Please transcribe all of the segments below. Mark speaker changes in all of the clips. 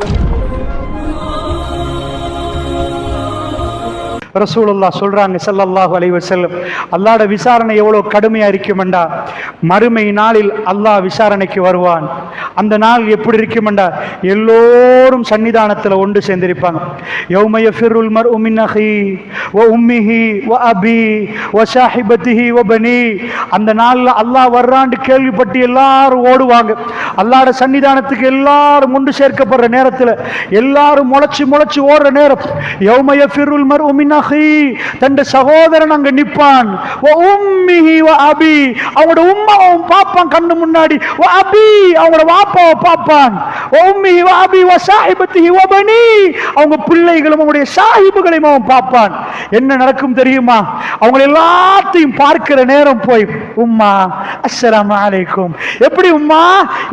Speaker 1: Thank you. ரசூலுல்லா சொல்கிறாங்க செல்லல்லாஹு அலைவ செல்லும் அல்லாட விசாரணை எவ்வளோ கடுமையாக இருக்குமெண்டா? மறுமை நாளில் அல்லாஹ் விசாரணைக்கு வருவான். அந்த நாள் எப்படி இருக்குமெண்டா? எல்லோரும் சன்னிதானத்தில் ஒன்று சேர்ந்திருப்பாங்க. யௌமய ஃபிருல் மர் மின் ஓ உம்மிஹி ஓ அபி ஓ ஸாஹிபத்திஹி ஓ பனி. அந்த நாள்ல அல்லாஹ் வர்றான்னு கேள்விப்பட்டு எல்லாரும் ஓடுவாங்க. அல்லாட சன்னிதானத்துக்கு எல்லாரும் ஒன்று சேர்க்கப்படுற நேரத்தில் எல்லாரும் முளைச்சு முளைச்சு ஓடுற நேரம். யௌமய ஃபிருல் மர் மின் அஹி தன் சகோதரன் அங்க நிப்பான் உம்மிஹி வ அபி அவங்களோட உம்மாவும் பாப்பான் கண்ணு முன்னாடி. வ அபி அவங்களோட வாப்பாவை பாப்பான். வ உம்மிஹி வ அபி வ சாஹிபத்திஹி வ பனி அவங்க பிள்ளைகளும் அவங்களுடைய சாஹிபுகளையும் அவன் பார்ப்பான் என்ன நடக்கும் தெரியுமா? அவங்க எல்லாத்தையும் பார்க்கிற நேரம் போய் உம்மா அஸ்ஸலாம் அலைக்கும். எப்படி உம்மா?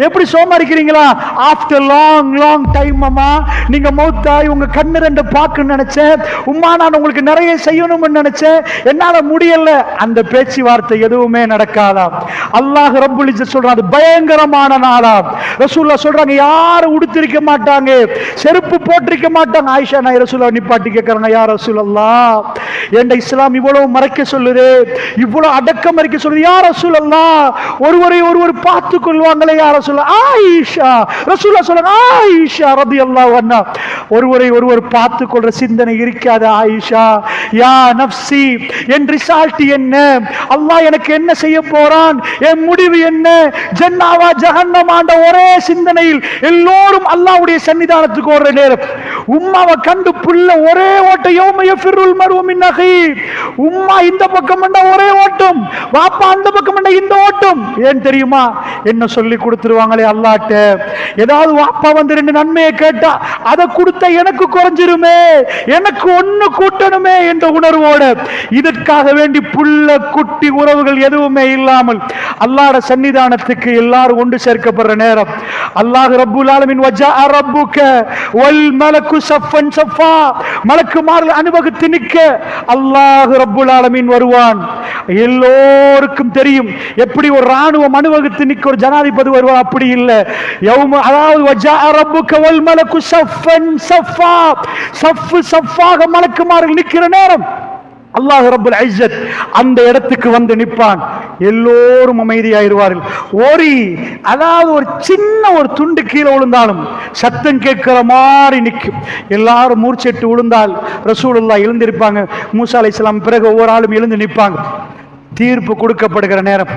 Speaker 1: எப்படி சோமா இருக்கிறீங்களா ஆஃப்டர் லாங் லாங் டைம் அம்மா. நீங்க மௌத்தாய் உங்க கண்ணு ரெண்டு பார்க்கணும்னு நினைச்சேன். உம்மா நான் உங்களுக்கு நிறைய செய்யணும்னு நினைச்சேன். என்னால முடியல. அந்த பேச்சுவார்த்தை எதுவுமே நடக்காதாம். அல்லாஹ் ரப்புல் சொல்றான் அது பயங்கரமான நாளாம் ரசூல்லா சொல்றாங்க யாரும் உடுத்திருக்க மாட்டாங்க? செருப்பு போட்டிருக்க மாட்டாங்க. ஆயிஷா நான் ரசூலா நிப்பாட்டி கேட்கறாங்க யார் ரசூலல்லா என் இஸ்லாம் இவ்வளவு மறைக்க சொல்லுது இவ்வளவு அடக்கம் மறைக்க சொல்லுது. யார் ரசூலல்லா ஒருவரை ஒருவர் பார்த்து கொள்வாங்களே யார் ரசூலா ஆயிஷா ரசூலா சொல்றாங்க ஆயிஷா ரதி அல்லாஹ் ஒருவரை ஒருவர் பார்த்து கொள்ற சிந்தனை இருக்காது ஆயிஷா. யா நப்சி என் ரிசால்ட் என்ன? அல்லாஹ் எனக்கு என்ன செய்ய போறான்? என் முடிவு என்ன? ஜன்னாவா ஜஹன்னமாண்ட ஒரே சிந்தனையில் எல்லோரும் அல்லாஹ்வுடைய சன்னிதானத்துக்கு ஒரு நேரம். உம்மாவை கண்டு புள்ள ஒரே ஓட்டம் யோமைய ஃபிருல் மருவம் இன்னகை உம்மா இந்த பக்கம் ஒரே ஓட்டம் வாப்பா அந்த பக்கம் இந்த ஓட்டம். ஏன் தெரியுமா? என்ன சொல்லி கொடுத்துருவாங்களே அல்லாட்ட? ஏதாவது வாப்பா வந்து ரெண்டு நன்மையை கேட்டா அதை கொடுத்த எனக்கு குறைஞ்சிருமே எனக்கு ஒண்ணு கூட்டணுமே என்ற உணர்வோட இதற்காக வேண்டி புள்ள குட்டி உறவுகள் எதுவுமே இல்லாமல் அல்லாட சன்னிதானத்துக்கு எல்லாரும் ஒன்று சேர்க்கப்படுற நேரம். அல்லாஹ் ரப்புல் ஆலமின் வஜா ரப்புக்க வல் மலக்கு சஃபன் சஃபா. மலக்குமார்கள் அனுபவித்து நிற்க அல்லாஹ் ரப்புல் ஆலமீன் வருவான். எல்லோருக்கும் தெரியும் எப்படி ஒரு ராணுவம் அனுபவித்து நிற்க ஒரு ஜனாதிபதி வருவான். அப்படி இல்லை. யௌம அதாவது வஜா ரப்புக வல் மலக்கு சஃபன் சஃபா. சஃப் சஃபாக மலக்குமார்கள் நிற்கிற நேரம் அல்லாஹ் ரபுல் ஐஸத் அந்த இடத்துக்கு வந்து நிற்பான். எல்லோரும் அமைதியாயிருவார்கள். ஒரு அதாவது ஒரு சின்ன ஒரு துண்டு கீழே விழுந்தாலும் சத்தம் கேட்கிற மாதிரி நிற்கும். எல்லாரும் மூர்ச்செட்டு விழுந்தால் ரசூலுல்லா எழுந்திருப்பாங்க. மூசா இஸ்லாம் பிறகு ஒவ்வொரு ஆளும் எழுந்து நிற்பாங்க. தீர்ப்பு கொடுக்கப்படுகிற நேரம்.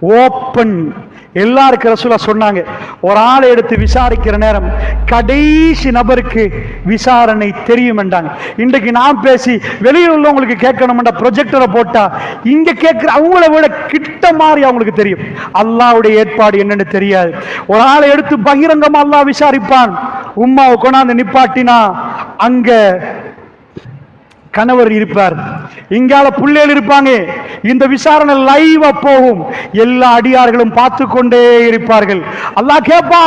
Speaker 1: ஓப்பன். எல்லாருக்கும் ரசூலா சொன்னாங்க. ஒரு ஆளை எடுத்து விசாரிக்கிற நேரம் கடைசி நபருக்கு விசாரணை தெரியும் என்றாங்க இன்றைக்கு நான் பேசி வெளியில் உள்ளவங்களுக்கு கேட்கணும்ன்ற ப்ரொஜெக்டரை போட்டால் இங்கே கேட்குற அவங்கள விட கிட்ட மாதிரி அவங்களுக்கு தெரியும். அல்லாஹ்வுடைய ஏற்பாடு என்னன்னு தெரியாது. ஒரு ஆளை எடுத்து பகிரங்கமாக அல்லாஹ் விசாரிப்பான். உம்மாவை கொண்டாந்து நிப்பாட்டினா அங்க கணவர் இருப்பார். இங்கால புள்ளைகள் இருப்பாங்க. இந்த விசாரணை லைவா போகும். எல்லா அடியார்களும் பார்த்து கொண்டே இருப்பார்கள். அல்லாஹ் கேப்பா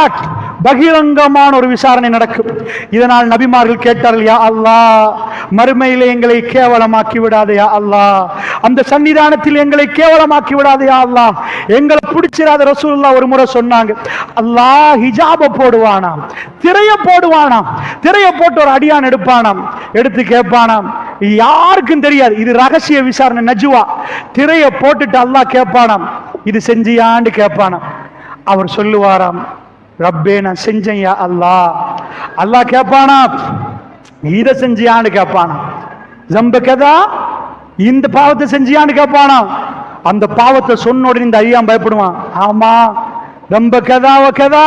Speaker 1: பகிரங்கமான ஒரு விசாரணை நடக்கும். இதனால் நபிமார்கள் கேட்டார்கள் யா அல்லாஹ் மறுமையில் எங்களை கேவலமாக்கி விடாதயா அல்லா அல்லாஹ். அந்த சன்னிதானத்தில் எங்களை கேவலமாக்கி விடாதயா அல்லா எங்களை பிடிச்சிடாத ரசூல்லா ஒரு முறை சொன்னாங்க அல்லாஹ் ஹிஜாப போடுவானாம் திரைய போடுவானாம் திரைய போட்டு ஒரு அடியான் எடுப்பானாம். எடுத்து கேட்பானாம் யாருக்கும் தெரியாது. இது ரகசிய விசாரணை நஜுவா. திரைய போட்டுட்டு அல்லாஹ் கேட்பானாம் இது செஞ்சியான்னு கேட்பானாம் அவர் சொல்லுவாராம் ரப்பே நான் செஞ்சேன் யா அல்லாஹ். அல்லாஹ் கேட்பானா இதை செஞ்சியான்னு கேட்பானா ஜம்ப கதா? இந்த பாவத்தை செஞ்சியான்னு கேட்பானா அந்த பாவத்தை சொன்ன உடனே இந்த ஐயா பயப்படுவான். ஆமா ரொம்ப கதாவ கதா.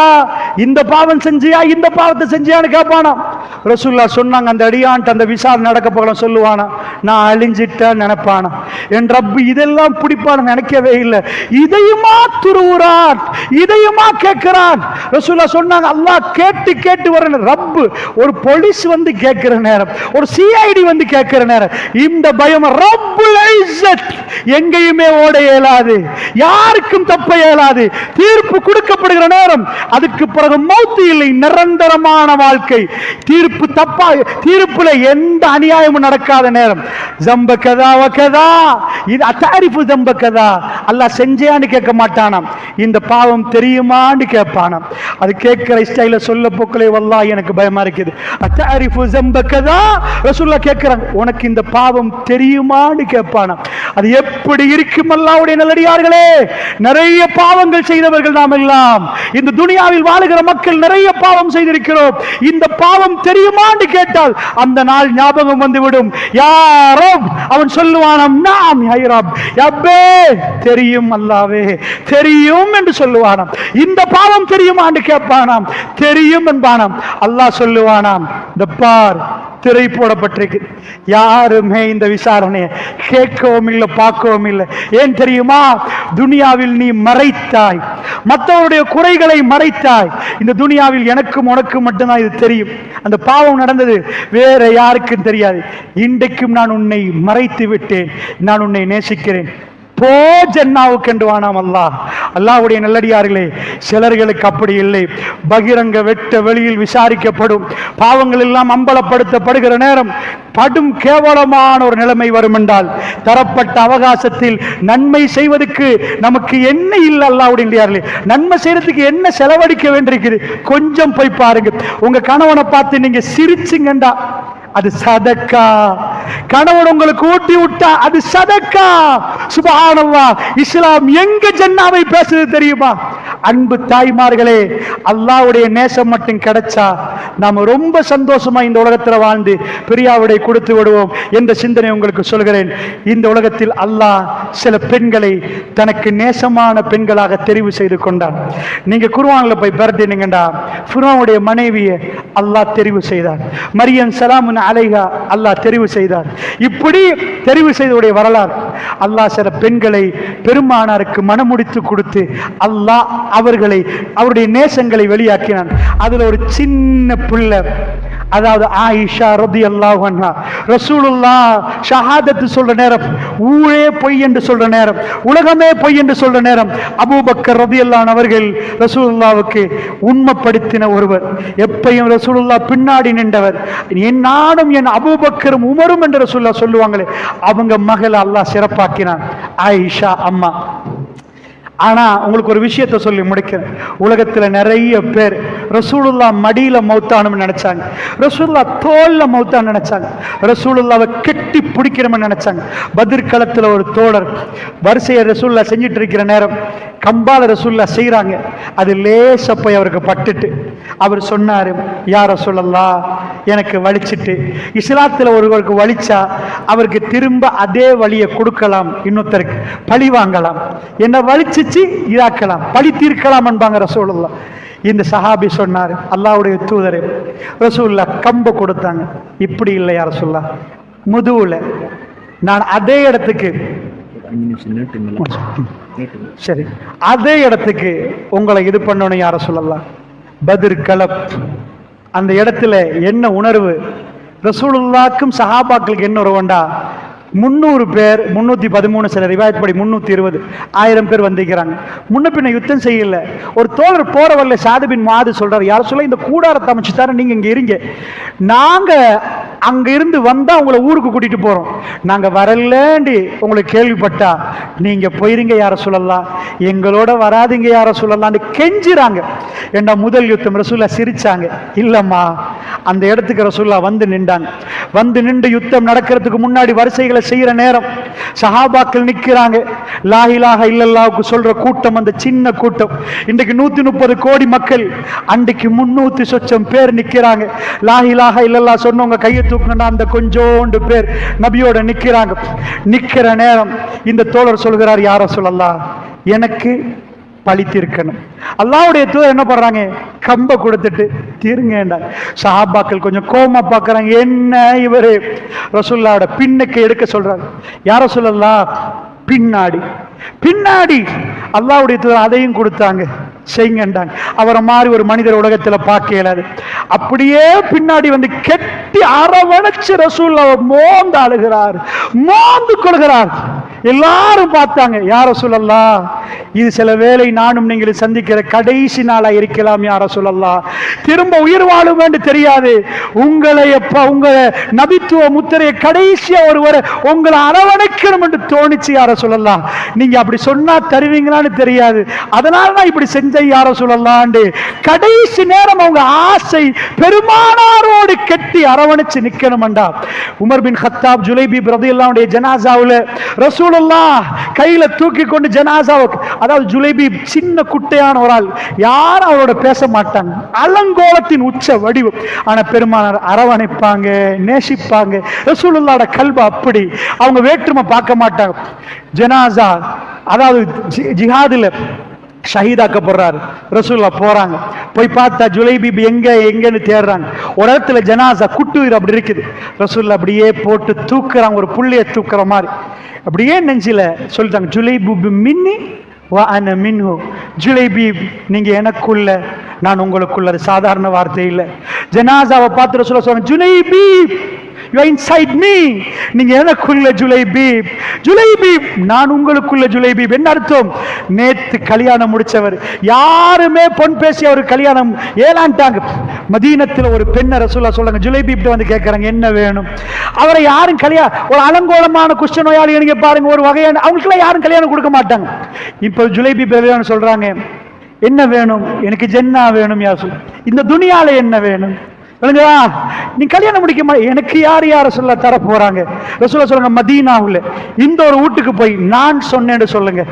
Speaker 1: இந்த பாவம் செஞ்சியா இந்த பாவத்தை செஞ்சியான்னு கேட்பானா ரசூல்லா சொன்னாங்க அந்த அடியான்ட்டு அந்த விசாரணை நடக்க போகலாம் சொல்லுவானா? நான் அழிஞ்சிட்டேன் நினைப்பானா? என் ரப்பு இதெல்லாம் பிடிப்பான நினைக்கவே இல்லை. இதையுமா துருவுறான் இதையுமா கேட்கிறான் ரசூல்லா சொன்னாங்க அல்லா கேட்டு கேட்டு வர ரப்பு ஒரு போலீஸ் வந்து கேட்கிற நேரம் ஒரு சிஐடி வந்து கேட்கிற நேரம் இந்த பயம் ரப்பு எங்கேயுமே ஓட இயலாது யாருக்கும் தப்ப இயலாது தீர்ப்பு கொடுக்கப்படுகிற நேரம் அதுக்கு பிறகு மௌத்து இல்லை நிரந்தரமான வாழ்க்கை தீர்ப்பு தீர்ப்பு தப்பா தீர்ப்புல எந்த அநியாயமும் நடக்காத நேரம். ஜம்ப கதா கதா. இது அத்தாரிப்பு ஜம்ப கதா. அல்லாஹ் செஞ்சேன்னு கேட்க மாட்டானாம். இந்த பாவம் தெரியுமான்னு கேட்பானாம். அது கேட்கிற ஸ்டைல சொல்ல போக்களே வல்லா எனக்கு பயமா இருக்குது. அத்தாரிப்பு ஜம்ப கதா. ரசுல்லா கேட்கிறாங்க உனக்கு இந்த பாவம் தெரியுமான்னு கேட்பானாம். அது எப்படி இருக்கும் அல்லாவுடைய நல்லடியார்களே? நிறைய பாவங்கள் செய்தவர்கள் நாம் எல்லாம் இந்த துனியாவில் வாழுகிற மக்கள் நிறைய பாவம் செய்திருக்கிறோம். இந்த பாவம் தெரியும் தெரியுமான்னு கேட்டால் அந்த நாள் ஞாபகம் வந்துவிடும். யாரும்? அவன் சொல்லுவானாம் நாம் ஹைராப் யப்பே தெரியும் அல்லாவே தெரியும் என்று சொல்லுவானாம். இந்த பாவம் தெரியுமான்னு கேட்பானாம். தெரியும் என்பானாம். அல்லாஹ் சொல்லுவானாம். இந்த பார் திரை போடப்பட்டிருக்கு. யாருமே இந்த விசாரணையை கேட்கவும் இல்லை பார்க்கவும் இல்லை. ஏன் தெரியுமா? துனியாவில் நீ மறைத்தாய். மற்றவருடைய குறைகளை மறைத்தாய். இந்த துனியாவில் எனக்கும் உனக்கும் மட்டும்தான் இது தெரியும். அந்த பாவம் நடந்தது வேற யாருக்கும் தெரியாது. இன்றைக்கும் நான் உன்னை மறைத்து விட்டேன் நான் உன்னை நேசிக்கிறேன். போ ஜன்னாவுக்கு என்று வானாம் அல்லாஹ். அல்லாவுடைய நல்லடியார்களே சிலர்களுக்கு அப்படி இல்லை. பகிரங்க வெட்ட வெளியில் விசாரிக்கப்படும். பாவங்கள் எல்லாம் அம்பலப்படுத்தப்படுகிற நேரம் படும் கேவலமான ஒரு நிலைமை வரும் என்றால் தரப்பட்ட அவகாசத்தில் நன்மை செய்வதற்கு நமக்கு என்ன இல்லை அல்லாவுடைய இல்லையார்களே நன்மை செய்யறதுக்கு என்ன செலவழிக்க வேண்டியிருக்குது? கொஞ்சம் போய் பாருங்க. உங்க கணவனை பார்த்து நீங்க சிரிச்சிங்கண்டா அது சதக்கா. கணவன் உங்களுக்கு ஊட்டி விட்டா அது சதக்கா. சுபஹானல்லாஹ் இஸ்லாம் எங்க ஜன்னாவை பேசுறது தெரியுமா? அன்பு தாய்மார்களே அல்லாவுடைய நேசம் மட்டும் கிடைச்சா நாம் ரொம்ப சந்தோஷமா இந்த உலகத்தில் வாழ்ந்து பிரியாவுடைய கொடுத்து விடுவோம் என்ற சிந்தனை உங்களுக்கு சொல்கிறேன். இந்த உலகத்தில் அல்லாஹ் சில பெண்களை தனக்கு நேசமான பெண்களாக தெரிவு செய்து கொண்டான். நீங்க குருவான்ல போய் பரட்டினீங்கடா குருவானுடைய மனைவியை அல்லாஹ் தெரிவு செய்தார். மரியம் சலாமுன் அலைகா அல்லாஹ் தெரிவு செய்தார். இப்படி தெரிவு செய்தவுடைய வரலாறு அல்லாஹ் சில பெண்களை பெருமானாருக்கு மனமுடித்து கொடுத்து அல்லாஹ் அவர்களை அவருடைய நேசங்களை வெளியாக்கினான். அதுல ஒரு சின்ன பிள்ளை அதாவது ஆயிஷா ரதி அல்லாஹ் ரசூலுல்லா ஷஹாதத்து சொல்ற நேரம் ஊரே பொய் என்று சொல்ற நேரம் உலகமே பொய் என்று சொல்ற நேரம். அபூபக்கர் ரதி அவர்கள் ரசூலுல்லாவுக்கு உண்மைப்படுத்தின ஒருவர். எப்பையும் ரசூலுல்லா பின்னாடி நின்றவர். என் நானும் என் அபூபக்கரும் உமரும் என்று ரசூல்லா சொல்லுவாங்களே அவங்க மகளை அல்லாஹ் சிறப்பாக்கினான். ஆயிஷா அம்மா. ஆனா உங்களுக்கு ஒரு விஷயத்தை சொல்லி முடிக்கிறேன். உலகத்துல நிறைய பேர் ரசூலுல்லா மடியில் மௌத்தானும் நினைச்சாங்க. ரசூலுல்லா தோலில் மௌத்தான்னு நினைச்சாங்க. ரசூலுல்லாவை கெட்டி பிடிக்கணும்னு நினைச்சாங்க. பதிர்களத்தில் ஒரு தோழர் வரிசையை ரசூல்லா செஞ்சுட்டு இருக்கிற நேரம் கம்பால ரசூல்லா செய்கிறாங்க அது லேச போய் அவருக்கு பட்டுட்டு அவர் சொன்னார் யார் ரசூலல்லா எனக்கு வலிச்சிட்டு. இஸ்லாத்தில் ஒருவருக்கு வலிச்சா அவருக்கு திரும்ப அதே வழியை கொடுக்கலாம் இன்னொருத்தருக்கு பழி வாங்கலாம். என்ன வலிச்சிச்சு இதாக்கலாம். பழி தீர்க்கலாம் என்பாங்க ரசூலுல்லா இந்த சஹாபி சொன்னார் அல்லாவுடைய தூதரே ரசூல்லா கம்பு கொடுத்தாங்க. இப்படி இல்லை ரசூல்லா முதுவில். நான் அதே இடத்துக்கு சரி அதே இடத்துக்கு உங்களை இது பண்ணணும் யார சொல்லலாம் பதிர் கலப். அந்த இடத்துல என்ன உணர்வு? ரசூலுல்லாக்கும் சஹாபாக்களுக்கு என்ன உறவுண்டா? முந்நூறு பேர் முந்நூற்றி பதிமூணு சில ரிவாயத் படி முந்நூற்றி இருபது ஆயிரம் பேர் வந்திருக்கிறாங்க. முன்ன பின்ன யுத்தம் செய்யல. ஒரு தோழர் போகிற வரல சாதுபின் மாது சொல்கிறார் யார் சொல்ல இந்த கூடாரத்தை அமைச்சு தர நீங்கள் இங்கே இருங்க. நாங்கள் அங்கிருந்து இருந்து உங்களை ஊருக்கு கூட்டிகிட்டு போகிறோம் நாங்கள் வரலண்டி. உங்களுக்கு கேள்விப்பட்டா நீங்கள் போயிருங்க யார சொல்லலாம் எங்களோட வராதீங்க யார சொல்லலாம்னு கெஞ்சுறாங்க. என்ன முதல் யுத்தம் ரசூல்லா சிரிச்சாங்க. இல்லைம்மா அந்த இடத்துக்கு ரசூல்லா வந்து நின்றாங்க. வந்து நின்று யுத்தம் நடக்கிறதுக்கு முன்னாடி வரிசைகளை செய்யற நேரம். சஹாபாக்கள் நிக்கிறாங்க லாஹிலாக இல்லல்லாவுக்கு சொல்ற கூட்டம் அந்த சின்ன கூட்டம். இன்றைக்கு நூத்தி முப்பது கோடி மக்கள் அன்றைக்கு முன்னூத்தி சொச்சம் பேர் நிக்கிறாங்க லாஹிலாக இல்லல்லா சொன்னவங்க கையை தூக்கணும்னா அந்த கொஞ்சோண்டு பேர் நபியோட நிக்கிறாங்க நிக்கிற நேரம் இந்த தோழர் சொல்கிறார் யார சொல்லலாம் எனக்கு பழித்திருக்கணும். அல்லாவுடைய தூதர் என்ன பண்றாங்க? கம்ப கொடுத்துட்டு தீருங்கண்டா சஹாபாக்கள் கொஞ்சம் கோமா பார்க்குறாங்க. என்ன இவரு? ரசுல்லாவோட பின்னுக்கு எடுக்க சொல்றாங்க யார சொல்லலாம் பின்னாடி. பின்னாடி அல்லாவுடைய தூதர் அதையும் கொடுத்தாங்க. செய்யுங்கண்டாங்க அவரை மாதிரி ஒரு மனிதர் உலகத்துல பார்க்க இயலாது. அப்படியே பின்னாடி வந்து கெட்டி அரவணைச்சு ரசூல் அவர் மோந்து அழுகிறார். மோந்து கொள்கிறார். எல்லாரும் பார்த்தாங்க யார சொல்லலாம் இது சில வேளை நானும் நீங்கள் சந்திக்கிற கடைசி நாளா இருக்கலாம் யார சொல்லலாம் திரும்ப உயிர் வாழும் என்று தெரியாது. உங்களை எப்ப உங்க நபித்துவ முத்திரையை கடைசியா ஒருவர் உங்களை அரவணைக்கணும் என்று தோணிச்சு யார சொல்லலாம் நீங்க அப்படி சொன்னா தருவீங்களான்னு தெரியாது. அதனால நான் இப்படி செஞ்ச யார சொல்லலாண்டு? கடைசி நேரம் அவங்க ஆசை பெருமானாரோடு கட்டி அரவணைச்சு நிக்கணும்டா உமர் பின் ஹத்தாப் ஜுலைபி பிரதியுல்லாவுடைய ஜனாசாவில் ரசூலல்லா கையில தூக்கி கொண்டு ஜனாசாவுக்கு அதாவது ஜுலைபி சின்ன குட்டையான ஒரு ஆள் யாரும் அவரோட பேச மாட்டாங்க. அலங்கோலத்தின் உச்ச வடிவம். ஆனா பெருமானார் அரவணைப்பாங்க நேசிப்பாங்க. ரசூலுல்லாட கல்வ அப்படி. அவங்க வேற்றுமை பார்க்க மாட்டாங்க. ஜனாசா அதாவது ஜி- ஷஹீதாக்கப்படுறாரு. ரசூல்லா போறாங்க. போய் பார்த்தா ஜுலைபி எங்க எங்கன்னு தேடுறாங்க. ஒரு இடத்துல ஜனாசா குட்டுயிர் அப்படி இருக்குது. ரசூல்லா அப்படியே போட்டு தூக்குறாங்க ஒரு புள்ளையை தூக்குற மாதிரி. அப்படியே நெஞ்சில சொல்லிட்டாங்க ஜுலைபு மின்னி வா அன மின்ஹு. ஜுலைபி நீங்க எனக்குள்ள நான் உங்களுக்குள்ள. அது சாதாரண வார்த்தை இல்லை. ஜனாசாவை பார்த்து ரசூல்லா சொல்றாங்க ஜுலைபி யூ இன்சைட் மீ நீங்க எனக்குள்ள ஜுலைபீப் ஜுலைபீப் நான் உங்களுக்குள்ள ஜுலைபீப் என்ன அர்த்தம்? நேத்து கல்யாணம் முடிச்சவர். யாருமே பொன் பேசி அவர் கல்யாணம் ஏலாண்டாங்க. மதீனத்தில் ஒரு பெண்ணை ரசூலா சொல்றாங்க ஜுலைபீப்ட வந்து கேட்கறாங்க என்ன வேணும்? அவரை யாரும் கல்யாணம் ஒரு அலங்கோலமான குஷ்ட நோயாளி நீங்க பாருங்க. ஒரு வகையான அவங்களுக்குலாம் யாரும் கல்யாணம் கொடுக்க மாட்டாங்க. இப்போ ஜுலைபீப் எவ்வளவு சொல்றாங்க? என்ன வேணும்? எனக்கு ஜென்னா வேணும் யாசு. இந்த துணியால என்ன வேணும்? விளங்குதா நீ கல்யாணம் முடிக்க எனக்கு யார் யார சொல்ல தர போறாங்க? ரசூலா சொல்லுங்க மதீனாவுல இந்த ஒரு வீட்டுக்கு போய் நான் சொன்னேன்னு சொல்லுங்க.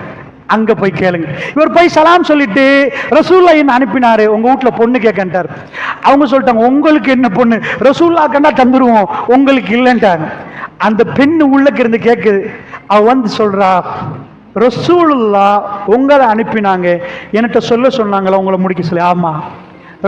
Speaker 1: அங்க போய் கேளுங்க. இவர் போய் சலாம் சொல்லிட்டு ரசூல்லா என்ன அனுப்பினாரு? உங்க வீட்டுல பொண்ணு கேட்கன்ட்டார் அவங்க சொல்லிட்டாங்க உங்களுக்கு என்ன பொண்ணு? ரசூல்லா கண்டா தந்துருவோம். உங்களுக்கு இல்லைன்ட்டாங்க. அந்த பெண்ணு உள்ளக்கு இருந்து கேட்குது அவ வந்து சொல்றா ரசூலுல்லா உங்களை அனுப்பினாங்க. என்கிட்ட சொல்ல சொன்னாங்களா? உங்களை முடிக்க சொல்லி. ஆமா.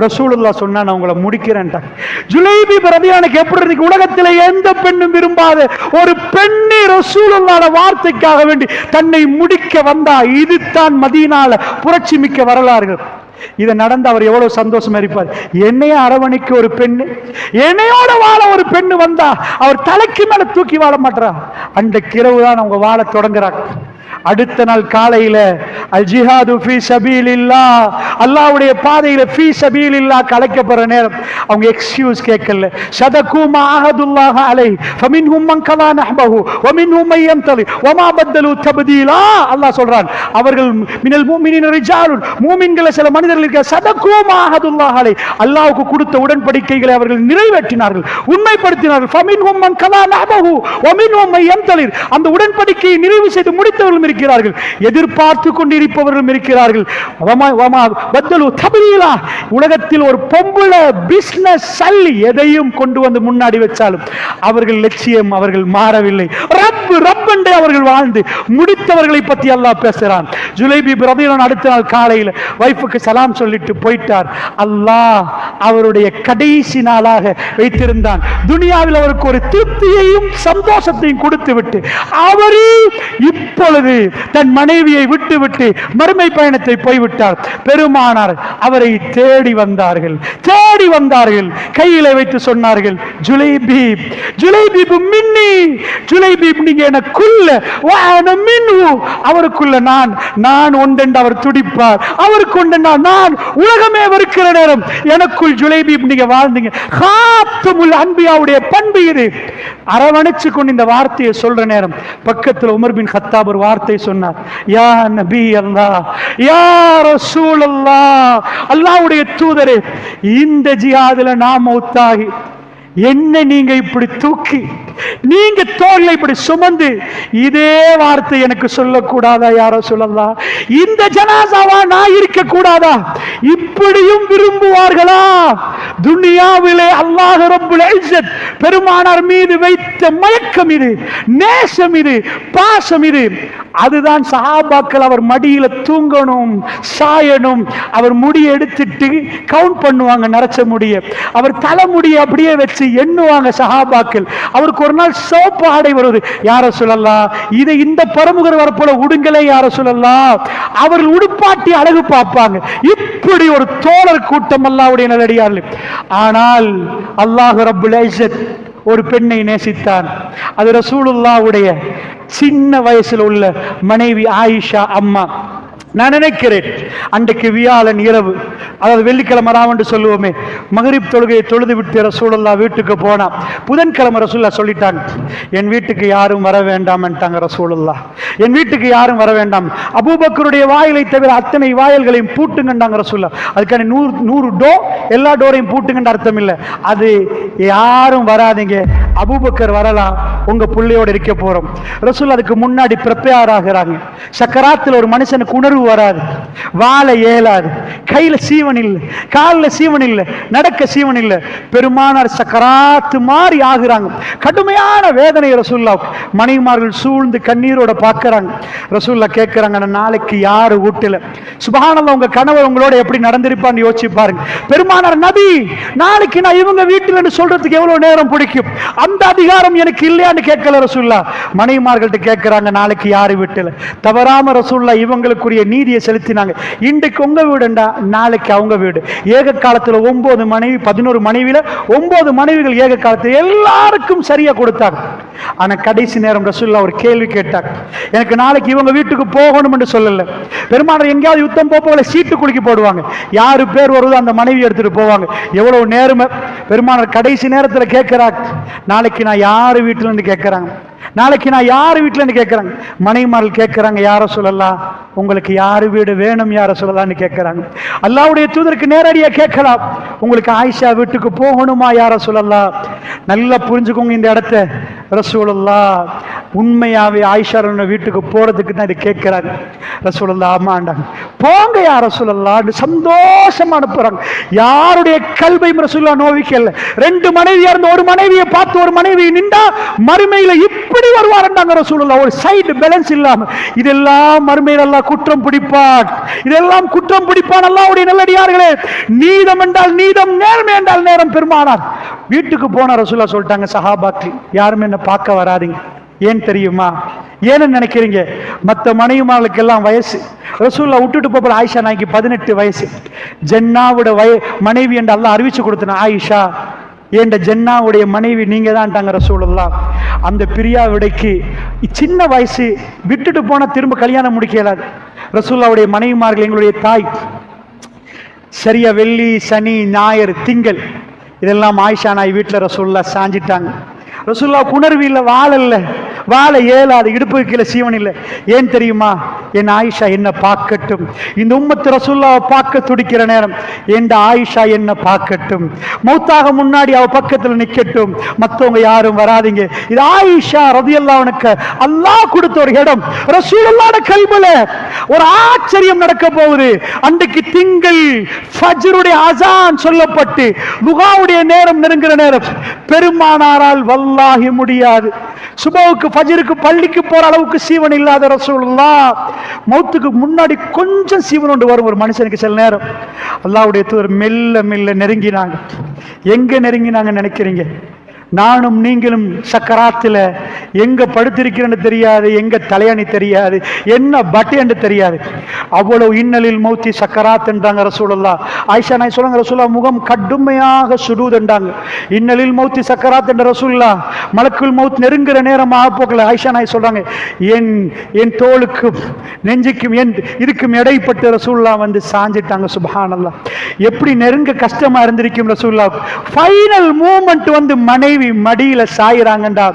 Speaker 1: ரசூலுல்லா சொன்னா நான் உங்களை முடிக்கிறேன்ட்டாங்க ஜுலைபி பிரதியானுக்கு எப்படி இருக்கு? உலகத்தில் எந்த பெண்ணும் விரும்பாத ஒரு பெண்ணை ரசூலுல்லாட வார்த்தைக்காக வேண்டி தன்னை முடிக்க வந்தா இதுதான் மதியினால புரட்சி மிக்க வரலாறுகள். இதை நடந்து அவர் எவ்வளவு சந்தோஷமா இருப்பார். என்னைய அரவணைக்கு ஒரு பெண்ணு என்னையோட வாழ ஒரு பெண்ணு வந்தா அவர் தலைக்கு மேல தூக்கி வாழ மாட்டா அந்த கிரவு தான் அவங்க வாழ தொடங்குறாங்க. அடுத்த நாள் காலையில அல் ஜிஹாது ஃபி ஃபீ சபீலில்லா. அல்லாஹ்வுடைய பாதையில சபீல் இல்லா கலைக்கப்படுற நேரம். அவங்க எக்ஸ்கியூஸ் கேட்கல. சதகூமா மாஹதுல்லாஹ அலை ஃபமின்ஹும் மன் கதா நஹ்பஹு வமின்ஹும் மை தலி வமா பத்தலு தபதீலா. அல்லாஹ் சொல்றான் அவர்கள் மினல் மூமினின் ரிஜாலுன். மூமின்கள சில மனிதர்கள் இருக்க சதகூமா மாஹதுல்லாஹ அலை அல்லாஹ்வுக்கு கொடுத்த உடன்படிக்கைகளை அவர்கள் நிறைவேற்றினார்கள் உண்மைப்படுத்தினார்கள். ஃபமின்ஹும் மன் கதா நஹ்பஹு வமின்ஹும் மை யம்தலி அந்த உடன்படிக்கையை நிறைவு செய்து முடித்தவர்களும் இருக்கிறார்கள். எதிர்பார்த்து கொண்டிருப்பவர்களும் இருக்கிறார்கள். உலகத்தில் ஒரு பொம்புல பிஸ்னஸ் சல்லி எதையும் கொண்டு வந்து முன்னாடி வச்சாலும் அவர்கள் லட்சியம் அவர்கள் மாறவில்லை. ரப்பு ரப்பண்டே அவர்கள் வாழ்ந்து முடித்தவர்களை பத்தி அல்லாஹ் பேசுகிறான் ஜுலைபி பிரதீரன் அடுத்த நாள் காலையில் வைஃபுக்கு சலாம் சொல்லிட்டு போயிட்டார். அல்லாஹ் அவருடைய கடைசி நாளாக வைத்திருந்தான். துனியாவில் அவருக்கு ஒரு திருப்தியையும் சந்தோஷத்தையும் கொடுத்து விட்டு அவரே இப்பொழுது தன் மனைவியை விட்டு விட்டு மறுமை பயணத்தை போய்விட்டார். பெருமானார் அவரை தேடி வந்தார்கள். தேடி வந்தார்கள். கையில வைத்து சொன்னார்கள் ஜுலைபீப் ஜுலைபீப் மின்னி ஜுலைபீப் நீங்க எனக்குள்ள மின்னு அவருக்குள்ள நான் நான் ஒன்றென்று அவர் துடிப்பார். அவருக்கு ஒன்றென்றால் நான் உலகமே வெறுக்கிற நேரம். எனக்குள் ஜுலைபீப் நீங்க வாழ்ந்தீங்க. காத்துமுல் அன்பியாவுடைய பண்பு இது. அரவணைச்சு கொண்டு இந்த வார்த்தையை சொல்ற நேரம். பக்கத்துல உமர் பின் கத்தாப் ஒரு வார்த்தை சொன்னார். யா நபி அல்லா யா ரசூல் அல்லாஹ் அல்லாவுடைய தூதரே இந்த ஜியாதுல நாம் ஒத்தாகி என்ன நீங்க இப்படி தூக்கி நீங்க தோல்ல இப்படி சுமந்து இதே வார்த்தை எனக்கு சொல்லக்கூடாதா? யாரோ சொல்லலாம் இந்த ஜனாசாவா நான் இருக்க கூடாதா இப்படியும் விரும்புவார்களா? துனியாவிலே அல்லாஹ் ரப்புல் இஸ்ஸத் பெருமானார் மீது வைத்த மயக்கம் இது நேசம் இது பாசம் இது. அதுதான் சஹாபாக்கள் அவர் மடியில தூங்கணும் சாயணும். அவர் முடியை எடுத்துட்டு கவுண்ட் பண்ணுவாங்க நரைச்ச முடிய. அவர் தலைமுடியை அப்படியே வச்சு எண்ணுவாங்க சஹாபாக்கள். அவருக்கு ஒரு நாள் சோப்பு ஆடை வருது. யார சொல்லலாம் இதை இந்த பரமுகர் வரப்போல உடுங்களே யார சொல்லலாம் அவர்கள் உடுப்பாட்டி அழகு பார்ப்பாங்க. இப்படி ஒரு தோழர் கூட்டம் அல்லாவுடைய நல்லடியார்கள் ஆனால் அல்லாஹ் ரபுல் ஒரு பெண்ணை நேசித்தான். அது ரசூலுல்லாவுடைய சின்ன வயசுல உள்ள மனைவி ஆயிஷா அம்மா. நான் நினைக்கிறேன் அன்றைக்கு வியாழன் இரவு அதாவது வெள்ளிக்கிழமை ராவன்று சொல்லுவோமே மகரிப் தொழுகையை தொழுது விட்டு ரசூலல்லா வீட்டுக்கு போனான் புதன்கிழமை ரசூல்லா சொல்லிட்டாங்க என் வீட்டுக்கு யாரும் வர வேண்டாம்ட்டாங்க ரசூலல்லா. என் வீட்டுக்கு யாரும் வர வேண்டாம். அபூபக்கருடைய வாயிலை தவிர அத்தனை வாயில்களையும் பூட்டுங்கண்டாங்க ரசூல்லா அதுக்கான நூறு நூறு டோ எல்லா டோரையும் பூட்டுங்கன்ற அர்த்தம் இல்லை. அது யாரும் வராதீங்க. அபூபக்கர் வரலாம். உங்க பிள்ளையோட இருக்க போறோம். ரசூல் அதுக்கு முன்னாடி ப்ரிப்பேர் ஆகிறாங்க. சக்கராத்தில் ஒரு மனுஷனுக்கு உணர்வு வராது. வாழ இயலாது கையில சீவன் இல்லை. காலில் சீவன் இல்லை. நடக்க சீவன் இல்லை. பெருமானார் சக்கராத்து மாதிரி ஆகுறாங்க. கடுமையான வேதனை ரசூல்லா மனைவிமார்கள் சூழ்ந்து கண்ணீரோட பார்க்கறாங்க. ரசூல்லா கேட்கறாங்க நாளைக்கு யாரு வீட்டுல? சுபஹானல்லாஹ் உங்க கணவர் உங்களோட எப்படி நடந்திருப்பான்னு யோசிச்சு பாருங்க. பெருமானார் நபி நாளைக்கு நான் இவங்க வீட்டுல சொல்றதுக்கு எவ்வளவு நேரம் பிடிக்கும்? அந்த அதிகாரம் எனக்கு இல்லையான்னு கேட்கல ரசூல்லா மனைவிமார்கள்ட்ட கேட்குறாங்க நாளைக்கு யாரு வீட்டில். தவறாம ரசூல்லா இவங்களுக்குரிய நீதியை செலுத்தினாங்க. இன்றைக்கு உங்க வீடுண்டா? நாளைக்கு அவங்க வீடு. ஏக காலத்தில் ஒன்பது மனைவி பதினோரு மனைவியில ஒன்பது மனைவிகள் ஏக காலத்தில் எல்லாருக்கும் சரியா கொடுத்தாங்க. ஆனா கடைசி நேரம் ரசூல்லா ஒரு கேள்வி கேட்டாங்க. எனக்கு நாளைக்கு இவங்க வீட்டுக்கு போகணும்னு சொல்லல. பெருமானார் எங்கேயாவது யுத்தம் போல சீட்டு குலுக்கி போடுவாங்க. யாரு பேர் வருதோ அந்த மனைவி எடுத்துட்டு போவாங்க. எவ்வளவு நேர்மை? பெருமானார் கடைசி நேரத்தில் கேட்கிறாங்க நாளைக்கு நான் யாரு வீட்டுல இருந்து கேட்கறாங்க நாளைக்கு நான் யார் வீட்டுல இருந்து கேட்கறாங்க மனைவிமார்கள் கேட்கறாங்க யாரை சொல்லலாம் உங்களுக்கு யார் வீடு வேணும் யாரை சொல்லலாம்னு கேட்கறாங்க அல்லாவுடைய தூதருக்கு நேரடியா கேட்கலாம். உங்களுக்கு ஆயிஷா வீட்டுக்கு போகணுமா யாரை சொல்லலாம் நல்லா புரிஞ்சுக்கோங்க இந்த இடத்த. ரசூலல்லா உண்மையாவே ஆயிஷா வீட்டுக்கு போறதுக்கு தான் இது கேட்குறாங்க. ரசூலல்லா ஆமாண்டாங்க போங்க யார ரசூலல்லான்னு சந்தோஷமா அனுப்புறாங்க. யாருடைய கல்வையும் ரசூலுல்லா நோவிக்கல. ரெண்டு மனைவியா இருந்த ஒரு மனைவியை பார்த்து ஒரு மனைவி நின்றா மறுமையில இப்படி வருவாருண்டாங்க ரசூலல்லா. ஒரு சைடு பேலன்ஸ் இல்லாம. இதெல்லாம் மறுமையிலெல்லாம் குற்றம் பிடிப்பான். இதெல்லாம் குற்றம் பிடிப்பான் அல்லாவுடைய நல்லடியார்களே. நீதம் என்றால் நீதம் நேர்மை என்றால் நேரம் பெருமானார். வீட்டுக்கு போன ரசூலா சொல்லிட்டாங்க சஹாபாக்கு யாருமே என்னை பார்க்க வராதிங்க. ஏன் தெரியுமா? ஏன்னு நினைக்கிறீங்க? மற்ற மனைவிமார்களுக்கு எல்லாம் வயசு. ரசூல்லா விட்டுட்டு போகிற ஆயிஷா நாய்க்கு பதினெட்டு வயசு. ஜென்னாவோட வய மனைவி என்று எல்லாம் அறிவிச்சு கொடுத்தன ஆயிஷா. ஏண்ட ஜென்னாவுடைய மனைவி நீங்க தான்ட்டாங்க ரசூலுல்லா அந்த பிரியா விடைக்கு சின்ன வயசு விட்டுட்டு போனா திரும்ப கல்யாணம் முடிக்கலாது. ரசூல்லாவுடைய மனைவிமார்கள் எங்களுடைய தாய். சரியா வெள்ளி சனி ஞாயிறு திங்கள். இதெல்லாம் ஆயிஷா நாய் வீட்டில் ரசூல்லா சாஞ்சிட்டாங்க. ரசுல்லா புணர்வு இல்லை வாழ இல்லை. வாழ இயலாது இடுப்பு கீழே சீவன் இல்லை. ஏன் தெரியுமா? என் ஆயிஷா என்ன பார்க்கட்டும். இந்த உம்மத்து ரசுல்லாவை பார்க்க துடிக்கிற நேரம். என் ஆயிஷா என்ன பார்க்கட்டும்? மௌத்தாக முன்னாடி அவ பக்கத்தில் நிக்கட்டும். மற்றவங்க யாரும் வராதீங்க. இது ஆயிஷா ரதியல்லாவுனுக்கு அல்லாஹ் கொடுத்த ஒரு இடம். ரசூலல்லாட கல்வில ஒரு ஆச்சரியம் நடக்க போகுது. அன்றைக்கு திங்கள் ஃபஜ்ருடைய அசான் சொல்லப்பட்டு முகாவுடைய நேரம் நெருங்குற நேரம். பெருமானாரால் வல்ல வல்லாகி முடியாது. சுபவுக்கு பஜிருக்கு பள்ளிக்கு போற அளவுக்கு சீவன் இல்லாத ரசூலுல்லா மௌத்துக்கு முன்னாடி கொஞ்சம் சீவன் ஒன்று வரும் ஒரு மனுஷனுக்கு சில நேரம். அல்லாவுடைய தூர் மெல்ல மெல்ல நெருங்கினாங்க. எங்க நெருங்கினாங்க நினைக்கிறீங்க? நானும் நீங்களும் சக்கராத்தில் எங்க படுத்திருக்கிறேன்னு தெரியாது எங்க தலையணி தெரியாது என்ன பட்டு என்று தெரியாது. அவ்வளவு இன்னலில் மௌத்தி சக்கராத் என்றாங்க ரசூலல்லா ஆயிஷா நான் சொல்லுங்க ரசூல்லா முகம் கடுமையாக சுடுதென்றாங்க இன்னலில் மௌத்தி சக்கராத் என்ற ரசூல்லா மலக்குள் மௌத் நெருங்குற நேரமாக போகல ஆயிஷா நாய் சொல்றாங்க என் என் தோளுக்கும் நெஞ்சுக்கும் என் இதுக்கும் இடைப்பட்ட ரசூல்லா வந்து சாஞ்சிட்டாங்க சுபஹானல்லா எப்படி நெருங்க கஷ்டமா இருந்திருக்கும் ரசூல்லா ஃபைனல் மூமெண்ட் வந்து மனைவி மடியில சாயிறாங்கண்டா.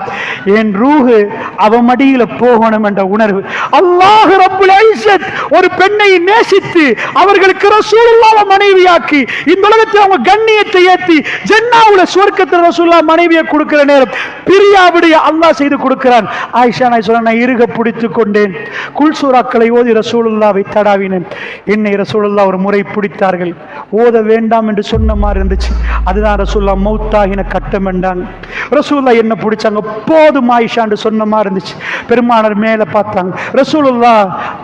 Speaker 1: என் ரூஹு அவ மடியில போகணும் என்ற உணர்வு. அல்லாஹ் ரப்புல் ஐசத் ஒரு பெண்ணை நேசித்து அவர்களுக்கு ரசூலுல்லாஹ் மனைவியாக்கி இந்த உலகத்தில் அவங்க கண்ணியத்தை ஏத்தி ஜென்னாவுல சுவர்க்கத்தில் ரசூல்லா மனைவியை கொடுக்கிற நேரம் பிரியாவிடைய அல்லாஹ் செய்து கொடுக்கிறான். ஆயிஷா நான் சொல்ல நான் இருக பிடித்து கொண்டேன். குல்சூராக்களை ஓதி ரசூலுல்லாவை தடாவினேன் என்னை ரசூலுல்லா ஒரு முறை பிடித்தார்கள். ஓத வேண்டாம் என்று சொன்ன மாதிரி இருந்துச்சு. அதுதான் ரசூல்லா மௌத்தாகின கட்டம் என்றாங்க. ரசூல்லா என்ன பிடிச்சாங்க? போதும் ஆயிஷான்னு சொன்ன மாதிரி இருந்துச்சு. பெருமானர் மேலே பார்த்தாங்க. ரசூலுல்லா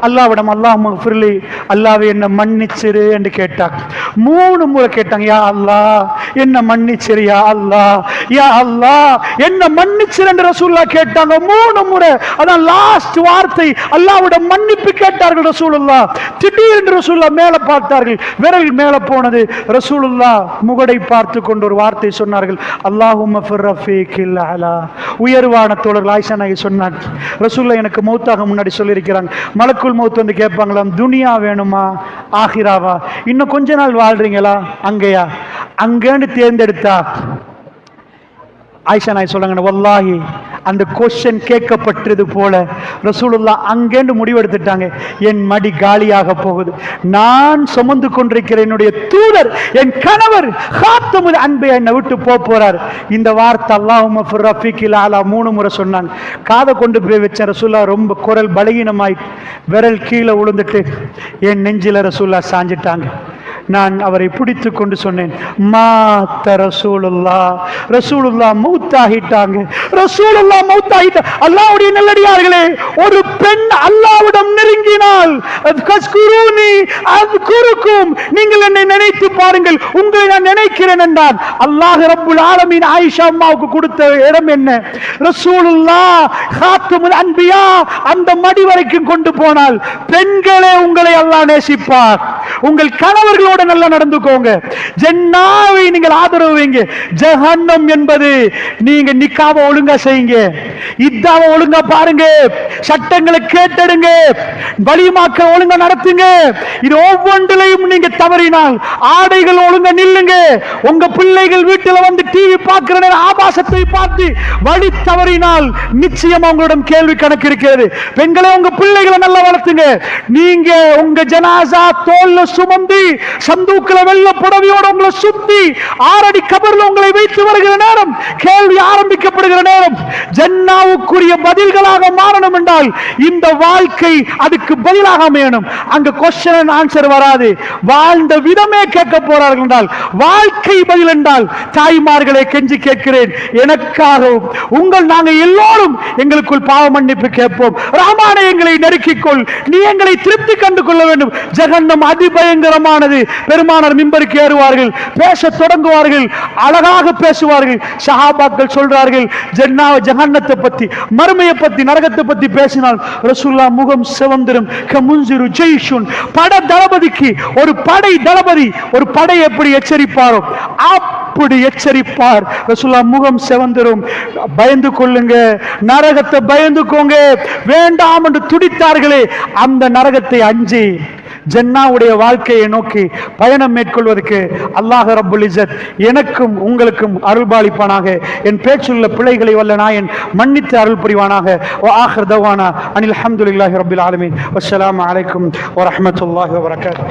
Speaker 1: அல்லாவிடம் அல்லாஹ் மஃபிர்லி அல்லாவை என்ன மன்னிச்சிரு என்று கேட்டாங்க. மூணு முறை கேட்டாங்க யா அல்லாஹ் என்ன மன்னிச்சிரு யா அல்லாஹ் யா அல்லாஹ் என்ன மன்னிச்சிரு என்று ரசூல்லா கேட்டாங்க. மூணு முறை. அதான் லாஸ்ட் வார்த்தை. அல்லாவிடம் மன்னிப்பு கேட்டார்கள் ரசூலுல்லா திடீரென்று ரசூல்லா மேலே பார்த்தார்கள். விரல் மேலே போனது. ரசூலுல்லா முகடை பார்த்து கொண்டு ஒரு வார்த்தை சொன்னார்கள். அல்லாஹும் உயர்வான தோழர்கள் ஆயிஷா நாயகி சொன்னாங்க. ரசூல்லா எனக்கு மௌத்தாக முன்னாடி சொல்லியிருக்கிறாங்க. மலக்குள் மௌத் வந்து கேட்பாங்களாம் துனியா வேணுமா? ஆஹிராவா? இன்னும் கொஞ்ச நாள் வாழ்றீங்களா? அங்கேயா? அங்கேன்னு தேர்ந்தெடுத்தா ஆயிஷா நாய் சொல்றாங்க வல்லாகி அந்த கொஷன் கேட்கப்பட்டது போல ரசூலுல்லா அங்கேண்டு முடிவெடுத்துட்டாங்க. என் மடி காலியாக போகுது. நான் சுமந்து கொண்டிருக்கிற என்னுடைய தூதர் என் கணவர் காத்தமுது அன்பை என்னை விட்டு போக போறார். இந்த வார்த்தை அல்லாஹும் ரஃபீக்கில் ஆலா மூணு முறை சொன்னாங்க. காதை கொண்டு போய் வச்ச ரசூல்லா ரொம்ப குரல் பலகீனமாய் விரல் கீழே விழுந்துட்டு என் நெஞ்சில ரசூல்லா சாஞ்சிட்டாங்க. நான் அவரை பிடித்து கொண்டு சொன்னேன். மாத்த ரசூலுல்லா. ரசூலுல்லா மௌத்தாகிட்டாங்க. ரசூலுல்லா மௌத்தாகிட்ட அல்லாவுடைய நல்லடியார்களே ஒரு பெண் அல்லாவிடம் நெருங்கினால் அது அது குறுக்கும் நீங்கள் என்னை நினைத்து பாருங்கள் உங்களை நான் நினைக்கிறேன் என்றான். அல்லாஹ் ரப்புல் ஆலமீன் ஆயிஷா அம்மாவுக்கு கொடுத்த இடம் என்ன? ரசூலுல்லா ஹாத்துமுல் அன்பியா அந்த மடி வரைக்கும் கொண்டு போனால் பெண்களே உங்களை அல்லாஹ் நேசிப்பார். உங்கள் கணவர்களோட நல்லா நடந்துக்கோங்க. ஜென்னாவை நீங்கள் ஆதரவு வைங்க ஜஹன்னம் என்பது நீங்க நிக்காம ஒழுங்கா செய்யுங்க. இதாவ ஒழுங்கா பாருங்க. சட்டங்களை கேட்டெடுங்க. வலிமாக்க ஒழுங்கா நடத்துங்க. இது ஒவ்வொன்றிலையும் நீங்க தவறினால் ஆடைகள் ஒழுங்கா நில்லுங்க. உங்க பிள்ளைகள் வீட்டுல வந்து டிவி பார்க்கிற ஆபாசத்தை பார்த்து வழி தவறினால் நிச்சயமா உங்களிடம் கேள்வி கணக்கு இருக்கிறது. பெண்களை உங்க பிள்ளைகளை நல்லா வளர்த்துங்க. நீங்க உங்க ஜனாசா தோல்ல சுமந்து சந்தூக்கில வெள்ள புடவையோட உங்களை சுத்தி ஆறடி கபர்ல உங்களை வைத்து வருகிற நேரம் கேள்வி ஆரம்பிக்கப்படுகிற நேரம் ஜன்னாவுக்குரிய பதில்களாக மாறணும் என்றால் இந்த வாழ்க்கை அதுக்கு பதிலாக அமையணும். அங்க கொஸ்டின் ஆன்சர் வராது. வாழ்ந்த விதமே கேட்க போறார்கள் என்றால் வாழ்க்கை பதில் என்றால் தாய்மார்களை கெஞ்சி கேட்கிறேன் எனக்காகவும் உங்கள் நாங்கள் எல்லோரும் எங்களுக்குள் பாவ மன்னிப்பு கேட்போம். ராமானை எங்களை நெருக்கிக்கொள் நீ எங்களை திருப்தி கண்டு கொள்ள வேண்டும். ஜெகன்னம் அதிபயங்கரமானது. பெருமானார் மிம்பருக்கு ஏறுவார்கள் பேச தொடங்குவார்கள் அழகாக பேசுவார்கள். சஹாபாக்கள் சொல்றார்கள் ஜன்னா ஜஹன்னத்தை பத்தி மறுமையை பத்தி நரகத்தை பத்தி பேசினால் ரசுல்லா முகம் சிவந்திரும். கமுஞ்சிரு ஜெய்ஷுன். பட தளபதிக்கு ஒரு படை தளபதி ஒரு படை எப்படி எச்சரிப்பாரோ அப்படி எச்சரிப்பார். ரசுல்லா முகம் செவந்திரும். பயந்து கொள்ளுங்க நரகத்தை பயந்துக்கோங்க. வேண்டாம் என்று துடித்தார்களே அந்த நரகத்தை அஞ்சி. ஜன்னாவுடைய வாழ்க்கையை நோக்கி பயணம் மேற்கொள்வதற்கு அல்லாஹ் ரபுல் இசத் எனக்கும் உங்களுக்கும் அருள்பாலிப்பானாக. என் பேச்சுள்ள பிள்ளைகளை வல்ல நாயன் மன்னித்து அருள் புரிவானாக ஓ ஆஹர் தவானா அனில் அஹமதுல்லாஹி ரபுல் ஆலமின். வஸ்ஸலாமு அலைக்கும் வரஹ்மத்துல்லாஹி வரகாத்